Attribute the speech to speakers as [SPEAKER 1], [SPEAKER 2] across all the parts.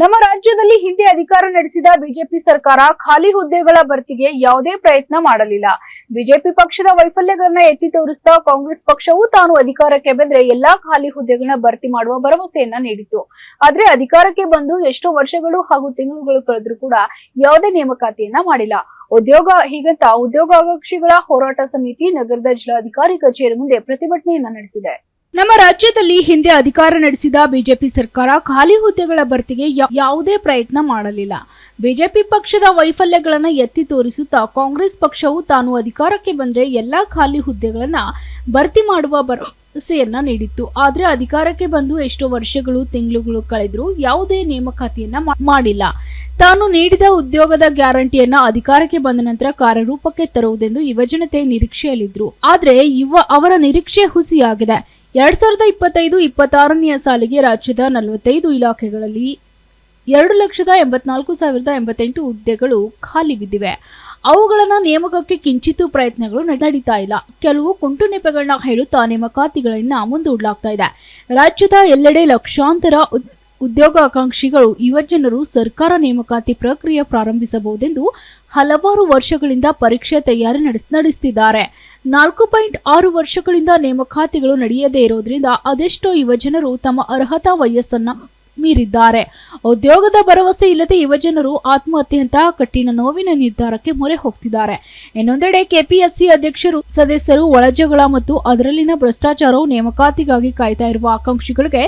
[SPEAKER 1] ನಮ್ಮ ರಾಜ್ಯದಲ್ಲಿ ಹಿಂದೆ ಅಧಿಕಾರ ನಡೆಸಿದ ಬಿಜೆಪಿ ಸರ್ಕಾರ ಖಾಲಿ ಹುದ್ದೆಗಳ ಭರ್ತಿಗೆ ಯಾವುದೇ ಪ್ರಯತ್ನ ಮಾಡಲಿಲ್ಲ. ಬಿಜೆಪಿ ಪಕ್ಷದ ವೈಫಲ್ಯಗಳನ್ನ ಎತ್ತಿ ತೋರಿಸ್ತಾ ಕಾಂಗ್ರೆಸ್ ಪಕ್ಷವು ತಾನು ಅಧಿಕಾರಕ್ಕೆ ಬಂದ್ರೆ ಎಲ್ಲಾ ಖಾಲಿ ಹುದ್ದೆಗಳನ್ನ ಭರ್ತಿ ಮಾಡುವ ಭರವಸೆಯನ್ನ ನೀಡಿತ್ತು. ಆದ್ರೆ ಅಧಿಕಾರಕ್ಕೆ ಬಂದು ಎಷ್ಟೋ ವರ್ಷಗಳು ಹಾಗೂ ತಿಂಗಳುಗಳು ಕಳೆದ್ರೂ ಕೂಡ ಯಾವುದೇ ನೇಮಕಾತಿಯನ್ನ ಮಾಡಿಲ್ಲ. ಉದ್ಯೋಗ ಹೀಗಂತ ಉದ್ಯೋಗಾಕಾಂಕ್ಷಿಗಳ ಹೋರಾಟ ಸಮಿತಿ ನಗರದ ಜಿಲ್ಲಾಧಿಕಾರಿ ಕಚೇರಿ ಮುಂದೆ ಪ್ರತಿಭಟನೆಯನ್ನ ನಡೆಸಿದೆ. ನಮ್ಮ ರಾಜ್ಯದಲ್ಲಿ ಹಿಂದೆ ಅಧಿಕಾರ ನಡೆಸಿದ ಬಿಜೆಪಿ ಸರ್ಕಾರ ಖಾಲಿ ಹುದ್ದೆಗಳ ಭರ್ತಿಗೆ ಯಾವುದೇ ಪ್ರಯತ್ನ ಮಾಡಲಿಲ್ಲ. ಬಿಜೆಪಿ ಪಕ್ಷದ ವೈಫಲ್ಯಗಳನ್ನು ಎತ್ತಿ ತೋರಿಸುತ್ತಾ ಕಾಂಗ್ರೆಸ್ ಪಕ್ಷವು ತಾನು ಅಧಿಕಾರಕ್ಕೆ ಬಂದರೆ ಎಲ್ಲಾ ಖಾಲಿ ಹುದ್ದೆಗಳನ್ನು ಭರ್ತಿ ಮಾಡುವ ಭರವಸೆಯನ್ನ ನೀಡಿತ್ತು. ಆದರೆ ಅಧಿಕಾರಕ್ಕೆ ಬಂದು ಎಷ್ಟೋ ವರ್ಷಗಳು, ತಿಂಗಳುಗಳು ಕಳೆದರೂ ಯಾವುದೇ ನೇಮಕಾತಿಯನ್ನ ಮಾಡಿಲ್ಲ. ತಾನು ನೀಡಿದ ಉದ್ಯೋಗದ ಗ್ಯಾರಂಟಿಯನ್ನ ಅಧಿಕಾರಕ್ಕೆ ಬಂದ ನಂತರ ಕಾರ್ಯರೂಪಕ್ಕೆ ತರುವುದೆಂದು ಯುವಜನತೆ ನಿರೀಕ್ಷೆಯಲ್ಲಿದ್ದರು ಆದರೆ ಯುವ ಅವರ ನಿರೀಕ್ಷೆ ಹುಸಿಯಾಗಿದೆ. ಎರಡ್ ಸಾವಿರದ ಇಪ್ಪತ್ತೈದು ಇಪ್ಪತ್ತಾರನೆಯ ಸಾಲಿಗೆ ರಾಜ್ಯದ ನಲವತ್ತೈದು ಇಲಾಖೆಗಳಲ್ಲಿ ಎರಡು ಲಕ್ಷದ ಎಂಬತ್ನಾಲ್ಕು ಸಾವಿರದ ಎಂಬತ್ತೆಂಟು ಹುದ್ದೆಗಳು ಖಾಲಿ ಬಿದ್ದಿವೆ. ಅವುಗಳನ್ನು ನೇಮಕಕ್ಕೆ ಕಿಂಚಿತ್ತೂ ಪ್ರಯತ್ನಗಳು ನಡೀತಾ ಇಲ್ಲ. ಕೆಲವು ಕುಂಟು ನೆಪಗಳನ್ನ ಹೇಳುತ್ತಾ ನೇಮಕಾತಿಗಳನ್ನ ಮುಂದೂಡಲಾಗ್ತಾ ಇದೆ. ರಾಜ್ಯದ ಎಲ್ಲೆಡೆ ಲಕ್ಷಾಂತರ ಉದ್ಯೋಗಾಕಾಂಕ್ಷಿಗಳು ಯುವಜನರು ಸರ್ಕಾರ ನೇಮಕಾತಿ ಪ್ರಕ್ರಿಯೆ ಪ್ರಾರಂಭಿಸಬಹುದೆಂದು ಹಲವಾರು ವರ್ಷಗಳಿಂದ ಪರೀಕ್ಷೆ ತಯಾರಿ ನಡೆಸ್ ನಡೆಸುತ್ತಿದ್ದಾರೆ ನಾಲ್ಕು ಪಾಯಿಂಟ್ ಆರು ವರ್ಷಗಳಿಂದ ನೇಮಕಾತಿಗಳು ನಡೆಯದೇ ಇರೋದ್ರಿಂದ ಅದೆಷ್ಟೋ ಯುವಜನರು ತಮ್ಮ ಅರ್ಹತಾ ವಯಸ್ಸನ್ನ ಮೀರಿದ್ದಾರೆ. ಉದ್ಯೋಗದ ಭರವಸೆ ಇಲ್ಲದೆ ಯುವಜನರು ಆತ್ಮಹತ್ಯೆಯಂತಹ ಕಠಿಣ ನೋವಿನ ನಿರ್ಧಾರಕ್ಕೆ ಮೊರೆ ಹೋಗ್ತಿದ್ದಾರೆ. ಇನ್ನೊಂದೆಡೆ ಕೆಪಿಎಸ್ಸಿ ಅಧ್ಯಕ್ಷರು, ಸದಸ್ಯರು ಒಳಜಗಳ ಮತ್ತು ಅದರಲ್ಲಿನ ಭ್ರಷ್ಟಾಚಾರವು ನೇಮಕಾತಿಗಾಗಿ ಕಾಯ್ತಾ ಇರುವ ಆಕಾಂಕ್ಷಿಗಳಿಗೆ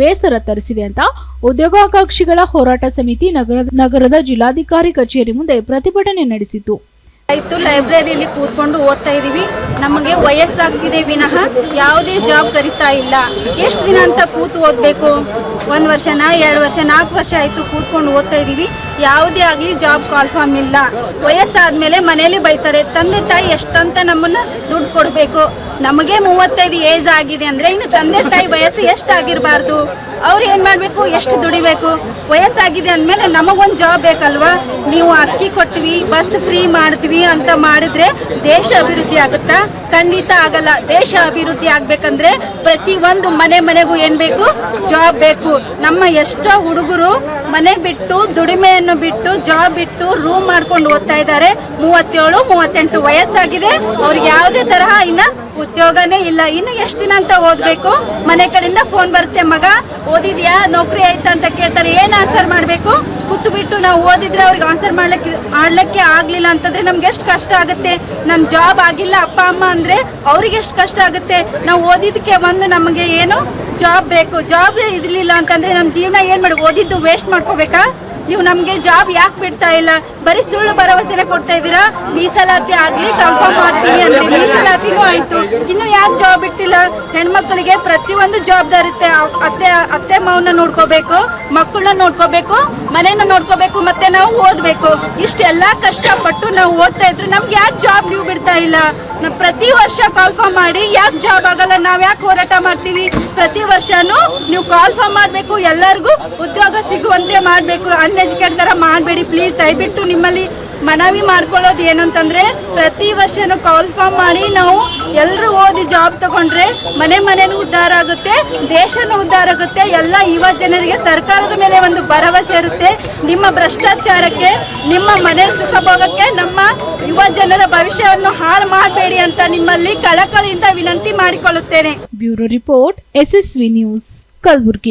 [SPEAKER 1] ಬೇಸರ ತರಿಸಿದೆ ಅಂತ ಉದ್ಯೋಗಾಕಾಂಕ್ಷಿಗಳ ಹೋರಾಟ ಸಮಿತಿ ನಗರದ ನಗರದ ಜಿಲ್ಲಾಧಿಕಾರಿ ಕಚೇರಿ ಮುಂದೆ ಪ್ರತಿಭಟನೆ ನಡೆಸಿತು
[SPEAKER 2] ಆಯ್ತು ಲೈಬ್ರರಿಯಲ್ಲಿ ಕೂತ್ಕೊಂಡು ಓದ್ತಾ ಇದೀವಿ ನಮಗೆ ವಯಸ್ಸಾಗ್ತಿದೆ ವಿನಃ. ಯಾವುದೇ ಜಾಬ್ ಕರಿತಾ ಇಲ್ಲ. ಎಷ್ಟು ದಿನ ಅಂತ ಕೂತು ಓದಬೇಕು? ಒಂದು ವರ್ಷನ, ಎರಡು ವರ್ಷ, ನಾಲ್ಕು ವರ್ಷ ಆಯಿತು ಕೂತ್ಕೊಂಡು ಓದ್ತಾ ಇದೀವಿ ಯಾವುದೇ ಆಗಲಿ ಜಾಬ್ ಕಾಲ್ಫಾರ್ಮ್ ಇಲ್ಲ. ವಯಸ್ಸಾದ್ಮೇಲೆ ಮನೇಲಿ ಬೈತಾರೆ, ತಂದೆ ತಾಯಿ ಎಷ್ಟಂತ ನಮ್ಮನ್ನ ದುಡ್ಡು ಕೊಡಬೇಕು? ನಮಗೆ ಮೂವತ್ತೈದು ಏಜ್ ಆಗಿದೆ ಅಂದ್ರೆ ಇನ್ನು ತಂದೆ ತಾಯಿ ವಯಸ್ಸು ಎಷ್ಟಾಗಿರಬಾರ್ದು? ಅವ್ರು ಏನ್ ಮಾಡ್ಬೇಕು? ಎಷ್ಟು ದುಡಿಬೇಕು? ವಯಸ್ಸಾಗಿದೆ ಅಂದ್ಮೇಲೆ ನಮಗೊಂದು ಜಾಬ್ ಬೇಕಲ್ವಾ? ನೀವು ಅಕ್ಕಿ ಕೊಟ್ವಿ, ಬಸ್ ಫ್ರೀ ಮಾಡಿದ್ವಿ ಅಂತ ಮಾಡಿದ್ರೆ ದೇಶ ಅಭಿವೃದ್ಧಿ ಆಗುತ್ತಾ? ಖಂಡಿತ ಆಗಲ್ಲ. ದೇಶ ಅಭಿವೃದ್ಧಿ ಆಗ್ಬೇಕಂದ್ರೆ ಪ್ರತಿ ಒಂದು ಮನೆ ಮನೆಗೂ ಏನ್ ಬೇಕು? ಜಾಬ್ ಬೇಕು. ನಮ್ಮ ಎಷ್ಟೋ ಹುಡುಗರು ಮನೆ ಬಿಟ್ಟು ದುಡಿಮೆಯನ್ನು ಬಿಟ್ಟು ಜಾಬ್ ಬಿಟ್ಟು ರೂಮ್ ಮಾಡ್ಕೊಂಡು ಓದ್ತಾ ಇದ್ದಾರೆ. ಮೂವತ್ತೇಳು, ಮೂವತ್ತೆಂಟು ವಯಸ್ಸಾಗಿದೆ. ಅವ್ರಿಗೆ ಯಾವುದೇ ತರಹ ಇನ್ನ ಉದ್ಯೋಗನೇ ಇಲ್ಲ. ಇನ್ನು ಎಷ್ಟು ದಿನ ಅಂತ ಓದ್ಬೇಕು? ಮನೆ ಕಡೆಯಿಂದ ಫೋನ್ ಬರುತ್ತೆ, ಮಗ, ಓದಿದ್ಯಾ? ನೌಕರಿ ಆಯ್ತಾ ಅಂತ ಕೇಳ್ತಾರೆ. ಏನು ಆನ್ಸರ್ ಮಾಡಬೇಕು? ಕೂತು ಬಿಟ್ಟು ನಾವು ಓದಿದ್ರೆ ಅವ್ರಿಗೆ ಆನ್ಸರ್ ಮಾಡ್ಲಿಕ್ಕೆ ಮಾಡ್ಲಿಕ್ಕೆ ಆಗ್ಲಿಲ್ಲ ಅಂತಂದ್ರೆ ನಮ್ಗೆ ಎಷ್ಟು ಕಷ್ಟ ಆಗುತ್ತೆ? ನಮ್ಮ ಜಾಬ್ ಆಗಿಲ್ಲ ಅಪ್ಪ, ಅಮ್ಮ ಅಂದ್ರೆ ಅವ್ರಿಗೆ ಎಷ್ಟು ಕಷ್ಟ ಆಗುತ್ತೆ? ನಾವು ಓದಿದ್ದಕ್ಕೆ ಒಂದು ನಮಗೆ ಏನು ಜಾಬ್ ಬೇಕು? ಜಾಬ್ ಇರಲಿಲ್ಲ ಅಂತಂದ್ರೆ ನಮ್ಮ ಜೀವನ ಏನು ಮಾಡಿ, ಓದಿದ್ದು ವೇಸ್ಟ್ ಮಾಡ್ಕೋಬೇಕಾ? ನೀವು ನಮ್ಗೆ ಜಾಬ್ ಯಾಕೆ ಬಿಡ್ತಾ ಇಲ್ಲ? ಬರೀ ಸುಳ್ಳು ಭರವಸೆನೆ ಕೊಡ್ತಾ ಇದ್ದೀರಾ? ಮೀಸಲಾತಿ ಆಗ್ಲಿ ಕನ್ಫರ್ಮ್ ಮಾಡ್ತೀವಿ ಅಂದ್ರೆ ಮೀಸಲಾತಿನೂ ಆಯ್ತು. ಇನ್ನು ಯಾಕೆ ಜಾಬ್ ಬಿಟ್ಟಿಲ್ಲ? ಹೆಣ್ಮಕ್ಳಿಗೆ ಪ್ರತಿಯೊಂದು ಜವಾಬ್ದಾರಿ ಇರುತ್ತೆ ಅತ್ತೆ ಅತ್ತೆ ಮಾವನ ನೋಡ್ಕೋಬೇಕು, ಮಕ್ಕಳನ್ನ ನೋಡ್ಕೋಬೇಕು, ಮನೆಯನ್ನ ನೋಡ್ಕೋಬೇಕು, ಮತ್ತೆ ನಾವು ಓದ್ಬೇಕು. ಇಷ್ಟೆಲ್ಲ ಕಷ್ಟಪಟ್ಟು ನಾವು ಓದ್ತಾ ಇದ್ರು ನಮ್ಗೆ ಯಾಕೆ ಜಾಬ್ ನೀವು ಬಿಡ್ತಾ ಇಲ್ಲ? ನಾವು ಪ್ರತಿ ವರ್ಷ ಕಾಲ್ಫಾರ್ಮ್ ಮಾಡಿ, ಯಾಕೆ ಜಾಬ್ ಆಗಲ್ಲ, ನಾವು ಯಾಕೆ ಹೋರಾಟ ಮಾಡ್ತೀವಿ? ಪ್ರತಿ ವರ್ಷನೂ ನೀವು ಕಾಲ್ಫಾರ್ಮ್ ಮಾಡಬೇಕು, ಎಲ್ಲರಿಗೂ ಉದ್ಯೋಗ ಸಿಗುವಂತೆ ಮಾಡಬೇಕು. ಅನ್ಎಜುಕೇಟ್ ಥರ ಮಾಡಬೇಡಿ ಪ್ಲೀಸ್ ದಯವಿಟ್ಟು ನಿಮ್ಮಲ್ಲಿ ಮನವಿ ಮಾಡ್ಕೊಳ್ಳೋದು ಏನು ಅಂತಂದ್ರೆ ಪ್ರತಿ ವರ್ಷನೂ ಕಾಲ್ಫಾರ್ಮ್ ಮಾಡಿ ನಾವು ಎಲ್ಲರೂ ಓದಿ ಜಾಬ್ ತಗೊಂಡ್ರೆ ಮನೆ ಮನೆನೂ ಉದ್ಧಾರ ಆಗುತ್ತೆ, ದೇಶನೂ ಉದ್ಧಾರ ಆಗುತ್ತೆ, ಎಲ್ಲ ಯುವ ಜನರಿಗೆ ಸರ್ಕಾರದ ಮೇಲೆ ಒಂದು ಭರವಸೆ ಇರುತ್ತೆ. ನಿಮ್ಮ ಭ್ರಷ್ಟಾಚಾರಕ್ಕೆ, ನಿಮ್ಮ ಮನೆ ಸುಖ ಭೋಗಕ್ಕೆ ನಮ್ಮ ಯುವ ಜನರ ಭವಿಷ್ಯವನ್ನು ಹಾಳು ಮಾಡಬೇಡಿ ಅಂತ ನಿಮ್ಮಲ್ಲಿ ಕಳಕಳಿಯಿಂದ ವಿನಂತಿ ಮಾಡಿಕೊಳ್ಳುತ್ತೇನೆ.
[SPEAKER 1] Bureau report, SSV news, Kalaburagi.